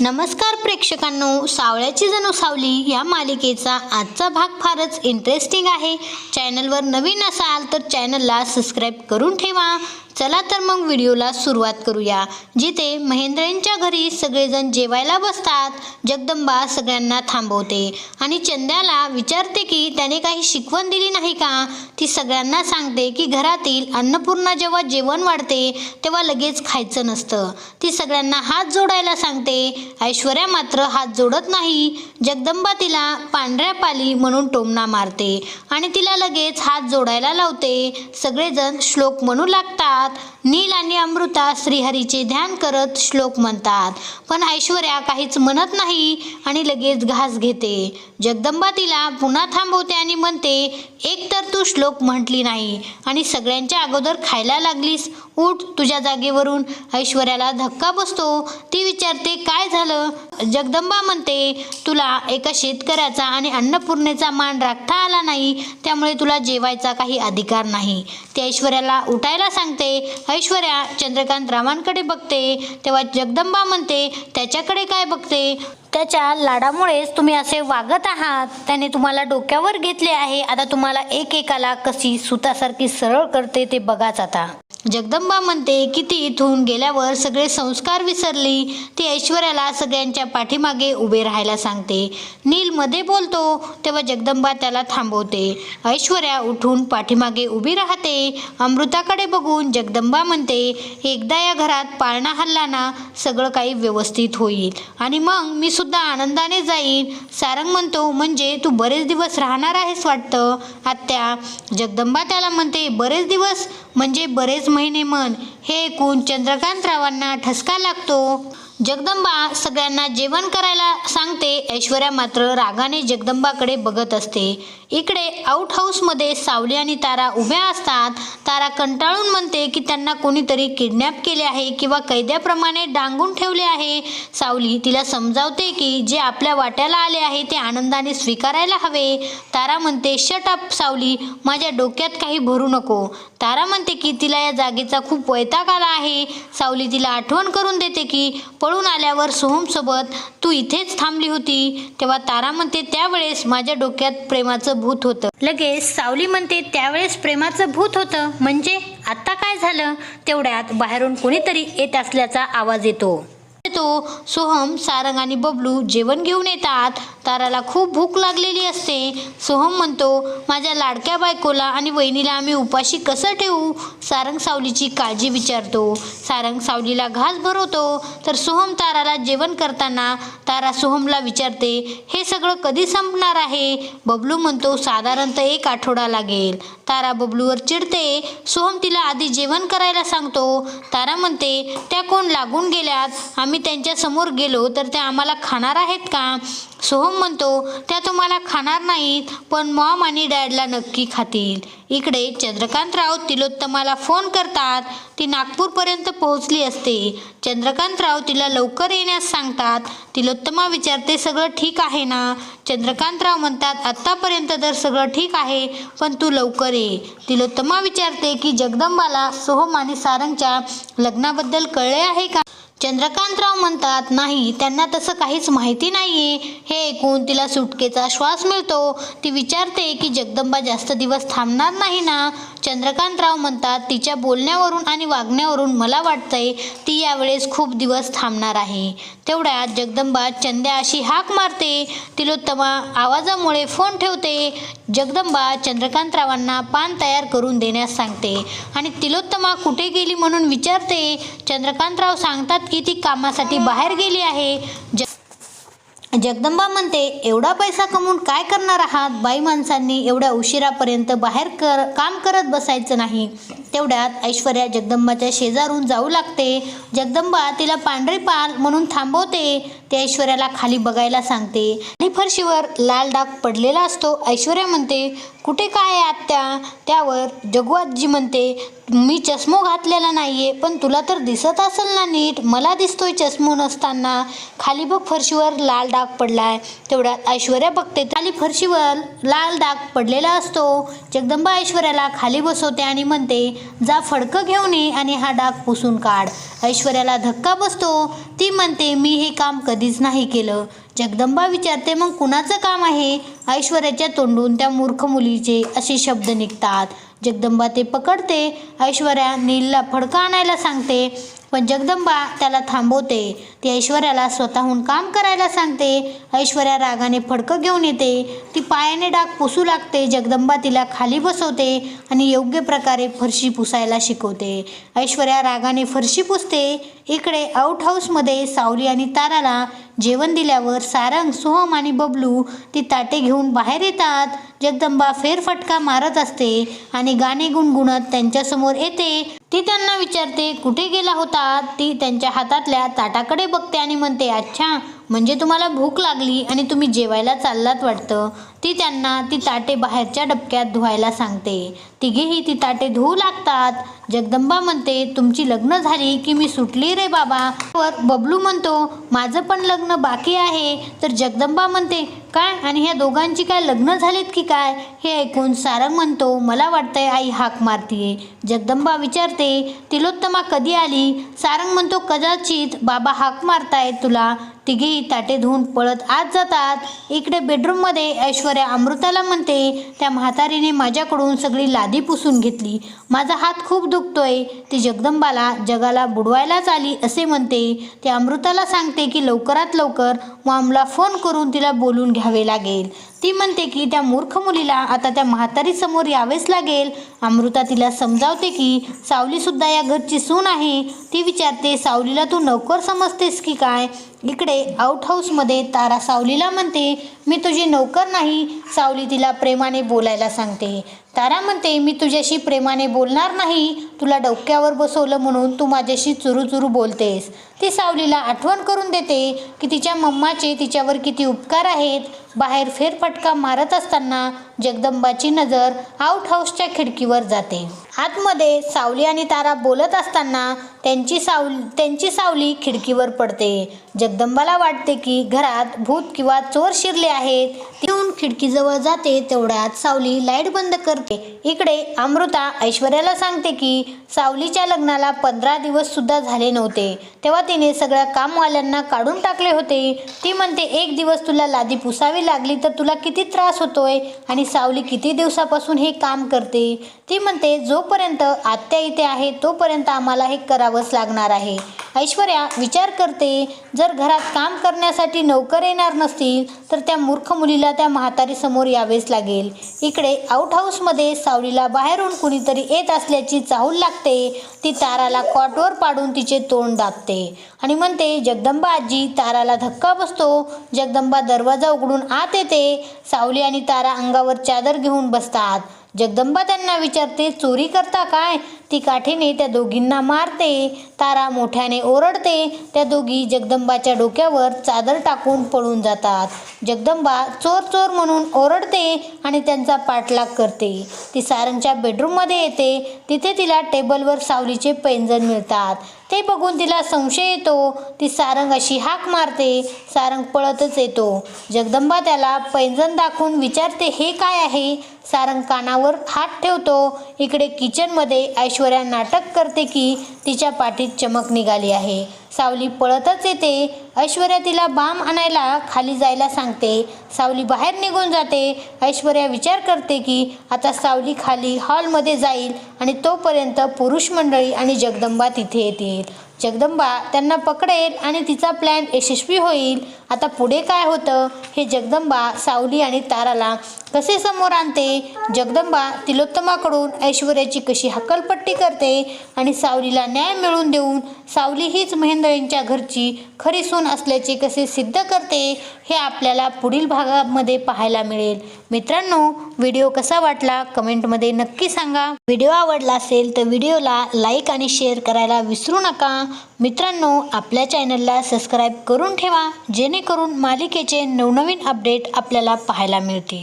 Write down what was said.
नमस्कार प्रेक्षकांनो सावळ्याची जणू सावली या मालिकेचा आजचा भाग फारच इंटरेस्टिंग आहे. चॅनलवर नवीन असाल तर चॅनलला सबस्क्राईब करून ठेवा. चला तर मग व्हिडिओला सुरुवात करूया. जिथे महेंद्रांच्या घरी सगळेजण जेवायला बसतात जगदंबा सगळ्यांना थांबवते आणि चंद्याला विचारते की त्याने काही शिकवण दिली नाही का? ती सगळ्यांना सांगते की घरातील अन्नपूर्णा जेव्हा जेवण वाढते तेव्हा लगेच खायचं नसतं. ती सगळ्यांना हात जोडायला सांगते. ऐश्वर्या मात्र हात जोडत नाही. जगदंबा तिला पांढऱ्या पाली म्हणून टोमणा मारते आणि तिला लगेच हात जोडायला लावते. सगळेजण श्लोक म्हणू लागतात. नील आणि अमृता श्रीहरीचे ध्यान करत श्लोक म्हणतात. पण ऐश्वर्या काहीच म्हणत नाही आणि लगेच घास घेते. जगदंबा तिला पुन्हा थांबवते आणि म्हणते एक तर तू श्लोक म्हटली नाही आणि सगळ्यांच्या अगोदर खायला लागलीस. उठ तुझ्या जागेवरून. ऐश्वर्याला धक्का बसतो. ती विचारते काय झालं? जगदंबा म्हणते तुला एका शेतकऱ्याचा आणि अन्नपूर्णेचा मान राखता आला नाही त्यामुळे तुला जेवायचा काही अधिकार नाही. ते ऐश्वर्याला उठायला सांगते. ऐश्वर्या चंद्रकांत रावांकडे बघते. तेव्हा जगदंबा म्हणते त्याच्याकडे काय बघते? त्याच्या लाडामुळेच तुम्ही असे वागत आहात. त्याने तुम्हाला डोक्यावर घेतले आहे. आता तुम्हाला एकेकाला कशी सुतासारखी सरळ करते ते बघाच आता. जगदंबा म्हणते की ती इथून गेल्यावर सगळे संस्कार विसरली ती ऐश्वर्याला सगळ्यांच्या पाठीमागे उभे राहायला सांगते. नील मध्ये बोलतो तेव्हा जगदंबा त्याला थांबवते. ऐश्वर्या उठून पाठीमागे उभी राहते. अमृताकडे बघून जगदंबा म्हणते एकदा या घरात पाळणा हल्ला ना सगळं काही व्यवस्थित होईल. आणि मग मी सुद्धा आनंदाने जाईन. सारंग म्हणतो म्हणजे तू बरेच दिवस राहणार आहेस वाटतं? आत्या जगदंबा त्याला म्हणते बरेच दिवस म्हणजे बरेच महिने मन हे ऐकून चंद्रकांतरावांना ठसका लागतो. जगदंबा सगळ्यांना जेवण करायला सांगते. ऐश्वर्या मात्र रागाने जगदंबाकडे बघत असते. इकडे आउट हाऊसमध्ये सावली आणि तारा उभ्या असतात. तारा कंटाळून म्हणते की त्यांना कोणीतरी किडनॅप केले आहे किंवा कैद्याप्रमाणे डांगून ठेवले आहे. सावली तिला समजावते की जे आपल्या वाट्याला आले आहे ते आनंदाने स्वीकारायला हवे. तारा म्हणते शट अप सावली. माझ्या डोक्यात काही भरू नको. तारा म्हणते की तिला या जागेचा खूप वैताग आला आहे. सावली तिला आठवण करून देते की पळून आल्यावर सोहमसोबत तू इथेच थांबली होती. तेव्हा तारा म्हणते त्यावेळेस माझ्या डोक्यात प्रेमाचं भूत होतं. लगेच सावली म्हणते त्यावेळेस प्रेमाचं भूत होतं. म्हणजे आत्ता काय झालं? तेवढ्यात बाहेरून कोणीतरी येत असल्याचा आवाज येतो. तो सोहम सारंग आणि बबलू जेवण घेऊन येतात. ताराला खूप भूक लागलेली असते. सोहम म्हणतो माझ्या लाडक्या बायकोला आणि वहिनीला आम्ही उपाशी कसं ठेवू? सारंग सावलीची काळजी विचारतो. सारंग सावलीला घास भरवतो. तर सोहम ताराला जेवण करताना तारा सोहमला विचारते हे सगळं कधी संपणार आहे? बबलू म्हणतो साधारणतः एक आठवडा लागेल. तारा बबलूवर चिडते सोहम तिला आधी जेवण करायला सांगतो. तारा म्हणते त्या कोण लागून गेल्यात? आम्ही त्यांच्यासमोर गेलो तर त्या आम्हाला खाणार आहेत का? सोहम म्हणतो त्या तुम्हाला खाणार नाहीत पण मॉम आणि डॅडला नक्की खातील. इकडे चंद्रकांत राऊत तिलोत्तमाला फोन करतात. ती नागपूरपर्यंत पोहोचली असते. चंद्रकांत राव तिला लवकर येण्यास सांगतात. दत्तमा विचारते सगळं ठीक आहे ना? चंद्रकांतराव म्हणतात आत्तापर्यंत तर सगळं ठीक आहे पण तू लवकर ये. तिलोत्तमा विचारते की जगदंबाला सोहम आणि सारंगच्या लग्नाबद्दल कळले आहे का? चंद्रकांतराव म्हणतात नाही त्यांना तसं काहीच माहिती नाही हे ऐकून तिला सुटकेचा श्वास मिळतो. ती विचारते की जगदंबा जास्त दिवस थांबणार नाही ना? चंद्रकांतराव म्हणतात तिच्या बोलण्यावरून आणि वागण्यावरून मला वाटतंय ती यावेळेस खूप दिवस थांबणार आहे. तेवढ्यात जगदंबा चंद्या अशी हाक मारते. तिलोत्तमा आवाजामुळे फोन ठेवते. जगदंबा चंद्रकांतरावांना पान तयार करून देण्यास सांगते. आणि तिलोत्तमा कुठे गेली म्हणून विचारते? चंद्रकांतराव सांगतात की ती कामासाठी बाहेर गेली आहे. ज जगदंबा म्हणते एवढा पैसा कमवून काय करणार आहात? बाई माणसांनी एवढ्या उशिरापर्यंत बाहेर कर काम करत बसायचं नाही. तेवढ्यात ऐश्वर्या जगदंबाच्या शेजारून जाऊ लागते. जगदंबा तिला पांढरी पाल म्हणून थांबवते. ते ऐश्वर्याला खाली बघायला सांगते. आणि फरशीवर लाल डाग पडलेला असतो. ऐश्वर्या म्हणते कुठे काय आहे आत्या? त्यावर जगुआजी म्हणते मी चष्मो घातलेला नाहीये पण तुला तर दिसत असेल ना नीट. मला दिसतोय चष्मो नसताना. खाली बघ फरशीवर लाल डाग पडलाय. तेवढ्यात ऐश्वर्या बघते खाली फरशीवर लाल डाग पडलेला असतो. जगदंबा ऐश्वर्याला खाली बसवते आणि म्हणते जा फडकं घेऊन ये आणि हा डाग पुसून काढ. ऐश्वर्याला धक्का बसतो. ती म्हणते मी हे काम कधीच नाही केलं. जगदंबा विचारते मग कुणाचं काम आहे? ऐश्वर्याच्या तोंडून त्या मूर्ख मुलीचे असे शब्द निघतात. जगदंबा ते पकडते ऐश्वर्या नीलला फडका आणायला सांगते पण जगदंबा त्याला थांबवते. ती ऐश्वर्याला स्वतःहून काम करायला सांगते. ऐश्वर्या रागाने फडकं घेऊन येते. ती पायाने डाग पुसू लागते. जगदंबा तिला खाली बसवते आणि योग्य प्रकारे फरशी पुसायला शिकवते. ऐश्वर्या रागाने फरशी पुसते. इकडे आउट हाऊसमध्ये सावली आणि ताराला जेवण दिल्यावर सारंग सोहम आणि बबलू ती ताटे घेऊन बाहेर येतात. जगदंबा फेरफटका मारत असते आणि गाणे गुणगुणत त्यांच्यासमोर येते. ती त्यांना विचारते कुठे गेला होता? ती त्यांच्या हातातल्या ताटाकडे बघते आणि म्हणते अच्छा म्हणजे तुम्हाला भूक लागली आणि तुम्ही जेवायला चाललात वाटतं ती त्यांना ती ताटे बाहेरच्या डबक्यात धुवायला सांगते. तिघेही ती ताटे धुवू लागतात. जगदंबा म्हणते तुमची लग्न झाली की मी सुटली रे बाबा. वर बबलू म्हणतो माझं पण लग्न बाकी आहे. तर जगदंबा म्हणते काय? आणि ह्या दोघांची काय लग्न झालीत की काय? हे ऐकून सारंग म्हणतो मला वाटतंय आई हाक मारतीये. जगदंबा विचारते तिलोत्तमा कधी आली? सारंग म्हणतो कदाचित बाबा हाक मारतायत तुला. तिघेही ताटे धुवून पळत आत जातात. इकडे बेडरूममध्ये ऐश्वर्या अमृताला म्हणते त्या म्हातारीने माझ्याकडून सगळी लादी पुसून घेतली. माझा हात खूप दुखतोय. ती जगदंबाला जगाला बुडवायलाच आली असे म्हणते. ते अमृताला सांगते की लवकरात लवकर मॉमला फोन करून तिला बोलून घ्यावे लागेल. ती म्हणते की त्या मूर्ख मुलीला आता त्या म्हातारीसमोर यावेच लागेल. अमृता तिला समजावते की सावलीसुद्धा या घरची सून आहे. ती विचारते सावलीला तू नोकर समजतेस की काय? इकडे आउट हाऊसमध्ये तारा सावलीला म्हणते मी तुझी नोकर नाही सावली तिला प्रेमाने बोलायला सांगते. तारा म्हणते मी तुझ्याशी प्रेमाने बोलणार नाही तुला डोक्यावर बसवलं म्हणून तू माझ्याशी चुरू चुरू बोलतेस. ती सावलीला आठवण करून देते की तिच्या मम्माचे तिच्यावर किती उपकार आहेत. बाहेर फेरफटका मारत असताना जगदंबाची नजर आउट हाऊसच्या खिडकीवर जाते. आतमध्ये सावली आणि तारा बोलत असताना त्यांची सावली त्यांची सावली खिडकीवर पडते. जगदंबाला वाटते की घरात भूत किंवा चोर शिरले आहेत. तिथून खिडकीजवळ जाते तेवढ्यात सावली लाइट बंद करते. इकडे अमृता ऐश्वर्याला सांगते की सावलीच्या लग्नाला पंधरा दिवस सुद्धा झाले नव्हते. तेव्हा तिने सगळ्या कामवाल्यांना काढून टाकले होते. ती म्हणते एक दिवस तुला लादी पुसावी लागली तर तुला किती त्रास होतोय? आणि सावली किती दिवसापासून हे काम करते? ती म्हणते जोपर्यंत आत्या इथे आहे तोपर्यंत आम्हाला हे करावंच लागणार आहे. ऐश्वर्या विचार करते जर घरात काम करण्यासाठी नोकर येणार नसतील तर त्या मूर्ख मुलीला त्या म्हातारी समोर यावेच लागेल. इकडे आउट हाऊसमध्ये सावलीला बाहेरून कुणीतरी येत असल्याची चाहूल लागते. ती ताराला कॉटवर पाडून तिचे तोंड दाबते आणि म्हणते जगदंबा आजी ताराला धक्का बसतो. जगदंबा दरवाजा उघडून आत येते. सावली आणि तारा अंगावर चादर घेऊन बसतात. जगदंबा त्यांना विचारते चोरी करता काय? ती काठीने त्या दोघींना मारते तारा मोठ्याने ओरडते त्या दोघी जगदंबाच्या डोक्यावर चादर टाकून पळून जातात. जगदंबा चोर चोर म्हणून ओरडते आणि त्यांचा पाठलाग करते. ती सारंगच्या बेडरूममध्ये येते तिथे तिला टेबलवर सावलीचे पैंजण मिळतात. ते बघून तिला संशय येतो ती सारंग अशी हाक मारते सारंग पळतच येतो. जगदंबा त्याला पैंजण दाखवून विचारते हे काय आहे? सारंग कानावर हात ठेवतो. इकडे किचनमध्ये ऐश्वर्या नाटक करते की तिच्या पाठीत चमक निघाली आहे. सावली पळतच येते. ऐश्वर्या तिला बाम आणायला खाली जायला सांगते. सावली बाहेर निघून जाते. ऐश्वर्या विचार करते की आता सावली खाली हॉलमध्ये जाईल आणि तोपर्यंत पुरुष मंडळी आणि जगदंबा तिथे येतील. जगदंबा त्यांना पकडेल आणि तिचा प्लॅन यशस्वी होईल. आता पुढे काय होतं? हे जगदंबा सावली आणि ताराला कसे समोर आणते? जगदंबा तिलोत्तमाकडून ऐश्वर्याची कशी हकलपट्टी करते आणि सावलीला न्याय मिळवून देऊन सावली हीच महेंद्रेंच्या घरची खरी सोन असल्याचे कसे सिद्ध करते हे आपल्याला पुढील भागामध्ये पाहायला मिळेल. मित्रांनो व्हिडिओ कसा वाटला कमेंटमध्ये नक्की सांगा. व्हिडिओ आवडला असेल तर व्हिडिओला लाईक आणि शेअर करायला विसरू नका. मित्रांनो आपल्या चॅनलला सबस्क्राईब करून ठेवा जेणेकरून मालिकेचे नवनवीन अपडेट आपल्याला पाहायला मिळतील.